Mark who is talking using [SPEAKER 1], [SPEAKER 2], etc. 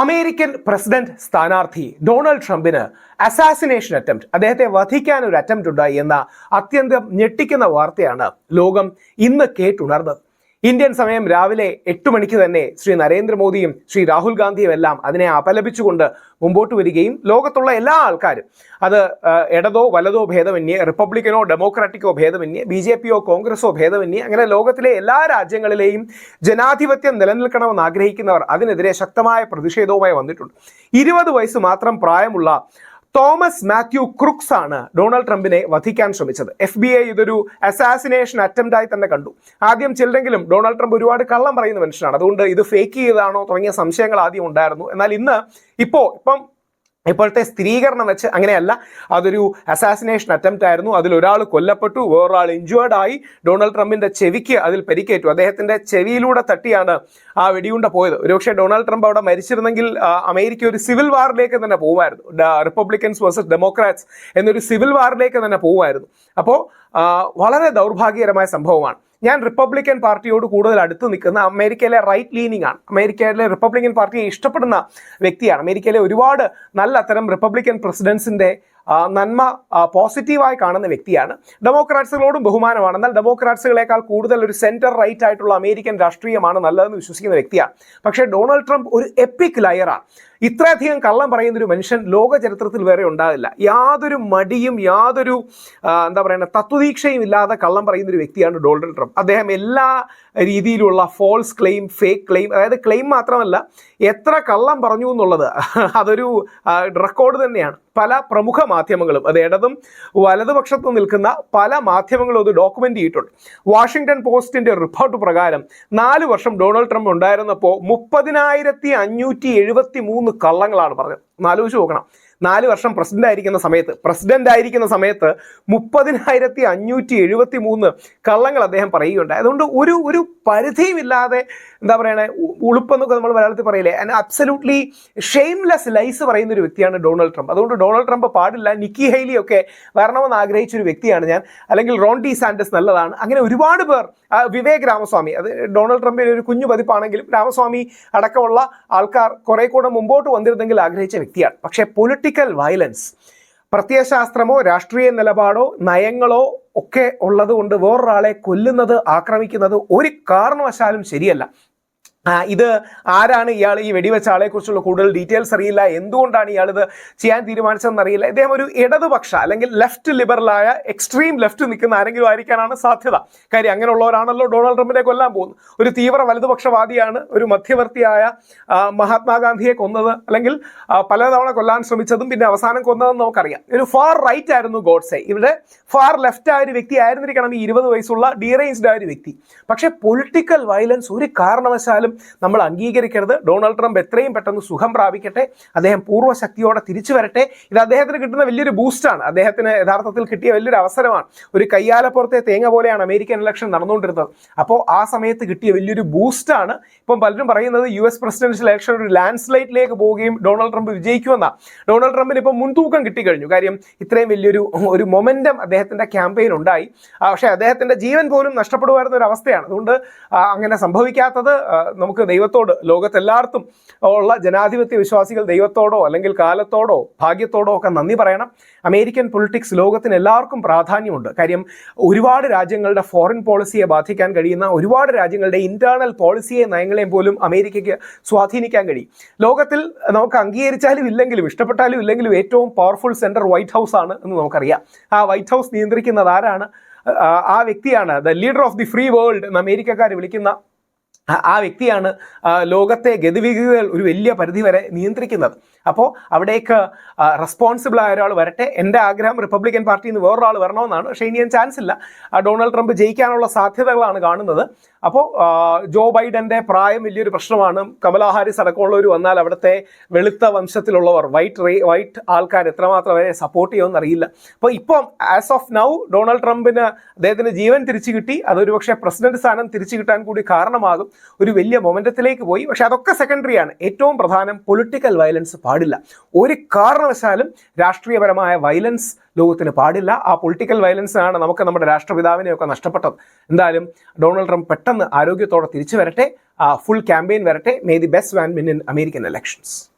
[SPEAKER 1] American president സ്ഥാനാർത്ഥി Donald ട്രംപിന് assassination attempt അദ്ദേഹത്തെ വധിക്കാൻ ഒരു അറ്റംപ്റ്റ് ഉണ്ടായി എന്ന അത്യന്തം ഞെട്ടിക്കുന്ന വാർത്തയാണ് ലോകം ഇന്ന് കേട്ടുണർന്നത്. ഇന്ത്യൻ സമയം രാവിലെ എട്ട് മണിക്ക് തന്നെ ശ്രീ നരേന്ദ്രമോദിയും ശ്രീ രാഹുൽ ഗാന്ധിയും എല്ലാം അതിനെ അപലപിച്ചുകൊണ്ട് മുമ്പോട്ട് വരികയും ലോകത്തുള്ള എല്ലാ ആൾക്കാരും അത് ഇടതോ വലതോ ഭേദമന്യേ റിപ്പബ്ലിക്കനോ ഡെമോക്രാറ്റിക്കോ ഭേദമന്യേ ബി ജെ പിയോ കോൺഗ്രസോ ഭേദമന്യേ അങ്ങനെ ലോകത്തിലെ എല്ലാ രാജ്യങ്ങളിലെയും ജനാധിപത്യം നിലനിൽക്കണമെന്ന് ആഗ്രഹിക്കുന്നവർ അതിനെതിരെ ശക്തമായ പ്രതിഷേധവുമായി വന്നിട്ടുണ്ട്. ഇരുപത് വയസ്സ് മാത്രം പ്രായമുള്ള തോമസ് മാത്യു ക്രുക്സ് ആണ് ഡൊണാൾഡ് ട്രംപിനെ വധിക്കാൻ ശ്രമിച്ചത്. എഫ് ബി ഐ ഇതൊരു അസാസിനേഷൻ അറ്റംപ്റ്റ് ആയി തന്നെ കണ്ടു. ആദ്യം ചിലരെങ്കിലും ഡൊണാൾഡ് ട്രംപ് ഒരുപാട് കള്ളം പറയുന്ന മനുഷ്യനാണ്. അതുകൊണ്ട് ഇത് ഫേക്ക് ചെയ്തതാണോ തുടങ്ങിയ സംശയങ്ങൾ ആദ്യം ഉണ്ടായിരുന്നു. എന്നാൽ ഇന്ന് ഇപ്പോ ഇപ്പം ഇപ്പോഴത്തെ സ്ഥിരീകരണം വെച്ച് അങ്ങനെയല്ല. അതൊരു അസാസിനേഷൻ അറ്റംപ്റ്റ് ആയിരുന്നു. അതിൽ ഒരാൾ കൊല്ലപ്പെട്ടു വേറൊരാൾ ഇഞ്ചുവേർഡ് ആയി. ഡൊണാൾഡ് ട്രംപിന്റെ ചെവിക്ക് അതിൽ പരിക്കേറ്റു. അദ്ദേഹത്തിന്റെ ചെവിയിലൂടെ തട്ടിയാണ് ആ വെടിയുണ്ട പോയത്. ഒരുപക്ഷെ ഡൊണാൾഡ് ട്രംപ് അവിടെ മരിച്ചിരുന്നെങ്കിൽ അമേരിക്ക ഒരു സിവിൽ വാറിലേക്ക് തന്നെ പോകുമായിരുന്നു. റിപ്പബ്ലിക്കൻസ് വേഴ്സസ് ഡെമോക്രാറ്റ്സ് എന്നൊരു സിവിൽ വാറിലേക്ക് തന്നെ പോകുമായിരുന്നു. അപ്പോൾ വളരെ ദൗർഭാഗ്യകരമായ സംഭവമാണ്. ഞാൻ റിപ്പബ്ലിക്കൻ പാർട്ടിയോട് കൂടുതൽ അടുത്ത് നിൽക്കുന്ന അമേരിക്കയിലെ റൈറ്റ് ലീനിങ് ആണ്. അമേരിക്കയിലെ റിപ്പബ്ലിക്കൻ പാർട്ടിയെ ഇഷ്ടപ്പെടുന്ന വ്യക്തിയാണ്. അമേരിക്കയിലെ ഒരുപാട് നല്ല അത്തരം റിപ്പബ്ലിക്കൻ പ്രസിഡൻസിന്റെ ആ, നന്മ പോസിറ്റീവായി കാണുന്ന വ്യക്തിയാണ്. ഡെമോക്രാറ്റ്സുകളോടും ബഹുമാനമാണ് എന്നാൽ ഡെമോക്രാറ്റ്സുകളെക്കാൾ കൂടുതൽ ഒരു സെന്റർ റൈറ്റ് ആയിട്ടുള്ള അമേരിക്കൻ രാഷ്ട്രീയമാണ് നല്ലതെന്ന് വിശ്വസിക്കുന്ന വ്യക്തിയാണ്. പക്ഷേ ഡൊണാൾഡ് ട്രംപ് ഒരു എപ്പിക് ലയറാണ് ഇത്രയധികം കള്ളം പറയുന്ന ഒരു മനുഷ്യൻ ലോക ചരിത്രത്തിൽ വേറെ ഉണ്ടാകില്ല യാതൊരു മടിയും യാതൊരു എന്താ പറയുക തത്വദീക്ഷയും ഇല്ലാതെ കള്ളം പറയുന്ന ഒരു വ്യക്തിയാണ് ഡൊണാൾഡ് ട്രംപ്. അദ്ദേഹം എല്ലാ രീതിയിലുള്ള ഫോൾസ് ക്ലെയിം ഫേക്ക് ക്ലെയിം അതായത് ക്ലെയിം മാത്രമല്ല എത്ര കള്ളം പറഞ്ഞു എന്നുള്ളത് അതൊരു റെക്കോർഡ് തന്നെയാണ്. പല പ്രമുഖ മാധ്യമങ്ങളും അത് ഇടതും വലതുപക്ഷത്തും നിൽക്കുന്ന പല മാധ്യമങ്ങളും അത് ഡോക്യുമെന്റ് ചെയ്തിട്ടുണ്ട്. വാഷിംഗ്ടൺ പോസ്റ്റിന്റെ റിപ്പോർട്ട് പ്രകാരം നാല് വർഷം ഡൊണാൾഡ് ട്രംപ് ഉണ്ടായിരുന്നപ്പോൾ മുപ്പതിനായിരത്തി അഞ്ഞൂറ്റി എഴുപത്തി മൂന്ന് കള്ളങ്ങളാണ് പറഞ്ഞത്. നാലോചിച്ച് നോക്കണം. നാല് വർഷം പ്രസിഡന്റ് ആയിരിക്കുന്ന സമയത്ത് പ്രസിഡന്റ് ആയിരിക്കുന്ന സമയത്ത് മുപ്പതിനായിരത്തി അഞ്ഞൂറ്റി എഴുപത്തി മൂന്ന് കള്ളങ്ങൾ അദ്ദേഹം പറയുകയുണ്ടായി. അതുകൊണ്ട് ഒരു ഒരു പരിധിയുമില്ലാതെ എന്താ പറയണേ ഉളുപ്പെന്നൊക്കെ നമ്മൾ മലയാളത്തിൽ പറയില്ലേ ആൻഡ് അബ്സല്യൂട്ട്ലി ഷെയിംലെസ് ലൈസ് പറയുന്ന ഒരു വ്യക്തിയാണ് ഡൊണാൾഡ് ട്രംപ്. അതുകൊണ്ട് ഡൊണാൾഡ് ട്രംപ് പാടില്ല നിക്കി ഹെയ്ലി ഒക്കെ വരണമെന്ന് ആഗ്രഹിച്ച ഒരു വ്യക്തിയാണ് ഞാൻ. അല്ലെങ്കിൽ റോൺ ഡി സാൻഡസ് നല്ലതാണ്. അങ്ങനെ ഒരുപാട് പേർ വിവേക് രാമസ്വാമി അത് ഡൊണാൾഡ് ട്രംപിന്റെ ഒരു കുഞ്ഞു പതിപ്പാണെങ്കിലും രാമസ്വാമി അടക്കമുള്ള ആൾക്കാർ കുറെ കൂടെ മുമ്പോട്ട് വന്നിരുന്നെങ്കിൽ ആഗ്രഹിച്ച വ്യക്തിയാണ്. പക്ഷേ പൊളിറ്റിക്കൽ വയലൻസ്. പ്രത്യയശാസ്ത്രമോ രാഷ്ട്രീയ നിലപാടോ നയങ്ങളോ ഒക്കെ ഉള്ളത് കൊണ്ട് വേറൊരാളെ കൊല്ലുന്നത് ആക്രമിക്കുന്നത് ഒരു കാരണവശാലും ശരിയല്ല. ഇത് ആരാണ് ഇയാൾ? ഈ വെടിവെച്ച ആളെ കുറിച്ചുള്ള കൂടുതൽ ഡീറ്റെയിൽസ് അറിയില്ല. എന്തുകൊണ്ടാണ് ഇയാൾ ഇത് ചെയ്യാൻ തീരുമാനിച്ചതെന്ന് അറിയില്ല. ഇദ്ദേഹം ഒരു ഇടതുപക്ഷ അല്ലെങ്കിൽ ലെഫ്റ്റ് ലിബറലായ എക്സ്ട്രീം ലെഫ്റ്റ് നിൽക്കുന്ന ആരെങ്കിലും ആയിരിക്കാനാണ് സാധ്യത. കാര്യം അങ്ങനെയുള്ളവരാണല്ലോ ഡൊണാൾഡ് ട്രംപിനെ കൊല്ലാൻ പോകുന്നത്. ഒരു തീവ്ര വലതുപക്ഷവാദിയാണ് ഒരു മധ്യവർത്തിയായ മഹാത്മാഗാന്ധിയെ കൊന്നത് അല്ലെങ്കിൽ പലതവണ കൊല്ലാൻ ശ്രമിച്ചതും പിന്നെ അവസാനം കൊന്നതെന്ന് നമുക്കറിയാം. ഒരു ഫാർ റൈറ്റ് ആയിരുന്നു ഗോഡ്സെ. ഇവിടെ ഫാർ ലെഫ്റ്റ് ആയ ഒരു വ്യക്തി ആയിരുന്നിരിക്കണം ഈ ഇരുപത് വയസ്സുള്ള ഡീറേഞ്ച്ഡ് ആയ ഒരു വ്യക്തി. പക്ഷേ പൊളിറ്റിക്കൽ വയലൻസ് ഒരു കാരണവശാലും നമ്മൾ അംഗീകരിക്കരുത്. ഡൊണാൾഡ് ട്രംപ് എത്രയും പെട്ടെന്ന് സുഖം പ്രാപിക്കട്ടെ. അദ്ദേഹം പൂർവശക്തിയോടെ തിരിച്ചു വരട്ടെ. ഇത് അദ്ദേഹത്തിന് കിട്ടുന്ന വലിയൊരു ബൂസ്റ്റാണ് അദ്ദേഹത്തിന് യഥാർത്ഥത്തിൽ കിട്ടിയ വലിയൊരു അവസരമാണ്. ഒരു കയ്യാലപ്പുറത്തെ തേങ്ങ പോലെയാണ് അമേരിക്കൻ ഇലക്ഷൻ നടന്നുകൊണ്ടിരുന്നത്. അപ്പോൾ ആ സമയത്ത് കിട്ടിയ വലിയൊരു ബൂസ്റ്റാണ് ഇപ്പം പലരും പറയുന്നത് യു എസ് പ്രസിഡൻഷ്യൽ ഇലക്ഷൻ ഒരു ലാൻഡ് സ്ലൈഡിലേക്ക് പോവുകയും ഡൊണാൾഡ് ട്രംപ് വിജയിക്കുമെന്നാണ് ഡൊണാൾഡ് ട്രംപിന് ഇപ്പം മുൻതൂക്കം കിട്ടിക്കഴിഞ്ഞു. കാര്യം ഇത്രയും വലിയൊരു ഒരു മൊമെന്റം അദ്ദേഹത്തിന്റെ ക്യാമ്പയിൻ ഉണ്ടായി. പക്ഷേ അദ്ദേഹത്തിന്റെ ജീവൻ പോലും നഷ്ടപ്പെടുമായിരുന്ന ഒരു അവസ്ഥയാണ്. അതുകൊണ്ട് അങ്ങനെ സംഭവിക്കാത്തത് നമുക്ക് ദൈവത്തോട് ലോകത്തെല്ലായിടത്തും ഉള്ള ജനാധിപത്യ വിശ്വാസികൾ ദൈവത്തോടോ അല്ലെങ്കിൽ കാലത്തോടോ ഭാഗ്യത്തോടോ ഒക്കെ നന്ദി പറയണം. അമേരിക്കൻ പൊളിറ്റിക്സ് ലോകത്തിന് എല്ലാവർക്കും പ്രാധാന്യമുണ്ട്. കാര്യം ഒരുപാട് രാജ്യങ്ങളുടെ ഫോറിൻ പോളിസിയെ ബാധിക്കാൻ കഴിയുന്ന ഒരുപാട് രാജ്യങ്ങളുടെ ഇന്റേണൽ പോളിസിയെ നയങ്ങളെയും പോലും അമേരിക്കയ്ക്ക് സ്വാധീനിക്കാൻ കഴിയും. ലോകത്തിൽ നമുക്ക് അംഗീകരിച്ചാലും ഇല്ലെങ്കിലും ഇഷ്ടപ്പെട്ടാലും ഇല്ലെങ്കിലും ഏറ്റവും പവർഫുൾ സെന്റർ വൈറ്റ് ഹൗസ് ആണ് എന്ന് നമുക്കറിയാം. ആ വൈറ്റ് ഹൗസ് നിയന്ത്രിക്കുന്നത് ആരാണ്? ആ, വ്യക്തിയാണ് the leader of the free world എന്ന് അമേരിക്കക്കാർ വിളിക്കുന്ന ആ- വ്യക്തിയാണ് ലോകത്തെ ഗതിവിധികൾ ഒരു വലിയ പരിധി വരെ നിയന്ത്രിക്കുന്നത്. അപ്പോൾ അവിടേക്ക് റെസ്പോൺസിബിൾ ആയ ഒരാൾ വരട്ടെ. എന്റെ ആഗ്രഹം റിപ്പബ്ലിക്കൻ പാർട്ടിയിൽ നിന്ന് വേറൊരാൾ വരണമെന്നാണ്. പക്ഷേ ഇനി ഞാൻ ചാൻസ് ഇല്ല. ഡൊണാൾഡ് ട്രംപ് ജയിക്കാനുള്ള സാധ്യതകളാണ് കാണുന്നത്. അപ്പോൾ ജോ ബൈഡന്റെ പ്രായം വലിയൊരു പ്രശ്നമാണ്. കമലാ ഹാരിസ് അടക്കമുള്ളവർ വന്നാൽ അവിടുത്തെ വെളുത്ത വംശത്തിലുള്ളവർ വൈറ്റ് റേ വൈറ്റ് ആൾക്കാർ എത്രമാത്രം അവരെ സപ്പോർട്ട് ചെയ്യുമെന്ന് അറിയില്ല. അപ്പോൾ ഇപ്പം ആസ് ഓഫ് നൗ ഡൊണാൾഡ് ട്രംപിന് അദ്ദേഹത്തിന് ജീവൻ തിരിച്ചു കിട്ടി. അതൊരു പക്ഷേ പ്രസിഡന്റ് സ്ഥാനം തിരിച്ചു കിട്ടാൻ കൂടി കാരണമാകും. ഒരു വലിയ മൊമെന്റത്തിലേക്ക് പോയി. പക്ഷെ അതൊക്കെ സെക്കൻഡറി ആണ്. ഏറ്റവും പ്രധാനം പൊളിറ്റിക്കൽ വയലൻസ് പാടില്ല. ഒരു കാരണവശാലും രാഷ്ട്രീയപരമായ വയലൻസ് ലോകത്തിന് പാടില്ല. ആ പൊളിറ്റിക്കൽ വയലൻസ് ആണ് നമുക്ക് നമ്മുടെ രാഷ്ട്രപിതാവിനെയൊക്കെ നഷ്ടപ്പെട്ടത്. എന്തായാലും ഡൊണാൾഡ് ട്രംപ് പെട്ടെന്ന് ആരോഗ്യത്തോടെ തിരിച്ചു വരട്ടെ. ഫുൾ ക്യാമ്പയിൻ വരട്ടെ. May the best man win in American elections